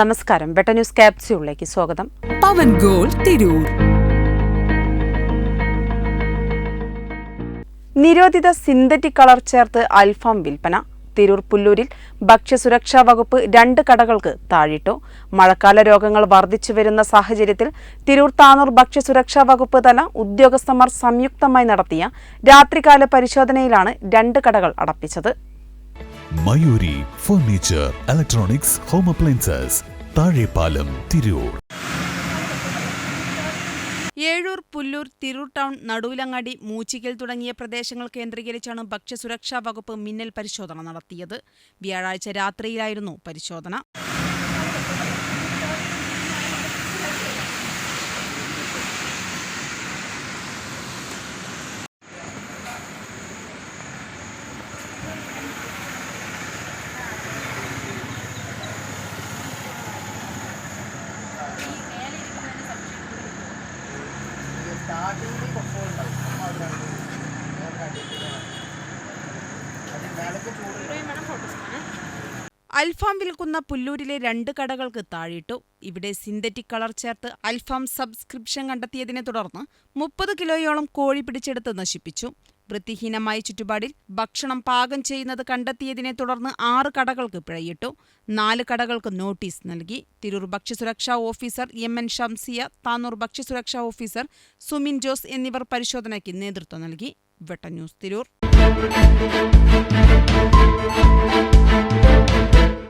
നമസ്കാരം. ബെട്ട ന്യൂസ് ക്യാപ്സ്യൂളിലേക്ക് സ്വാഗതം. പവൻ ഗോൾ തിരൂർ. നിരോധിത സിന്തറ്റിക് കളർ ചേർത്ത് അൽഫാം വിൽപ്പന. തിരൂർ പുല്ലൂരിൽ ഭക്ഷ്യസുരക്ഷാ വകുപ്പ് രണ്ട് കടകൾക്ക് താഴിട്ടു. മഴക്കാല രോഗങ്ങൾ വർദ്ധിച്ചു വരുന്ന സാഹചര്യത്തിൽ തിരൂർ താനൂർ ഭക്ഷ്യസുരക്ഷാ വകുപ്പ് തല ഉദ്യോഗസ്ഥന്മാർ സംയുക്തമായി നടത്തിയ രാത്രികാല പരിശോധനയിലാണ് രണ്ട് കടകൾ അടപ്പിച്ചത്. Mayuri furniture electronics home appliances Thazhepalam Tirur. Ezhur Pullur Tirur town Naduvilangadi Moochikkal തുടങ്ങിയ പ്രദേശങ്ങൾ കേന്ദ്രീകരിച്ചാണ് ഭക്ഷ്യസുരക്ഷാ വകുപ്പ് മിന്നൽ പരിശോധന നടത്തിയത്. വ്യാഴാഴ്ച രാത്രിയിലായിരുന്നു പരിശോധന. സ്റ്റാർട്ടിങ്ങിൽ കുറച്ചുണ്ടാവും അപ്പോൾ അത് അൽഫാം വിൽക്കുന്ന പുല്ലൂരിലെ രണ്ട് കടകൾക്ക് താഴിട്ടു ഇവിടെ സിന്തറ്റിക് കളർ ചേർത്ത് അൽഫാം സബ്സ്ക്രിപ്ഷൻ കണ്ടെത്തിയതിനെ തുടർന്ന് മുപ്പത് കിലോയോളം കോഴി പിടിച്ചെടുത്ത് നശിപ്പിച്ചു. വൃത്തിഹീനമായ ചുറ്റുപാടിൽ ഭക്ഷണം പാകം ചെയ്യുന്നത് കണ്ടെത്തിയതിനെ തുടർന്ന് ആറ് കടകൾക്ക് പിഴയിട്ടു. നാല് കടകൾക്ക് നോട്ടീസ് നൽകി. തിരൂർ ഭക്ഷ്യസുരക്ഷാ officer M N Shamsiya Tanur ഭക്ഷ്യസുരക്ഷാ ഓഫീസർ സുമിൻ ജോസ് എന്നിവർ പരിശോധനയ്ക്ക് നേതൃത്വം നൽകി. വെട്ട ന്യൂസ് തിരൂർ.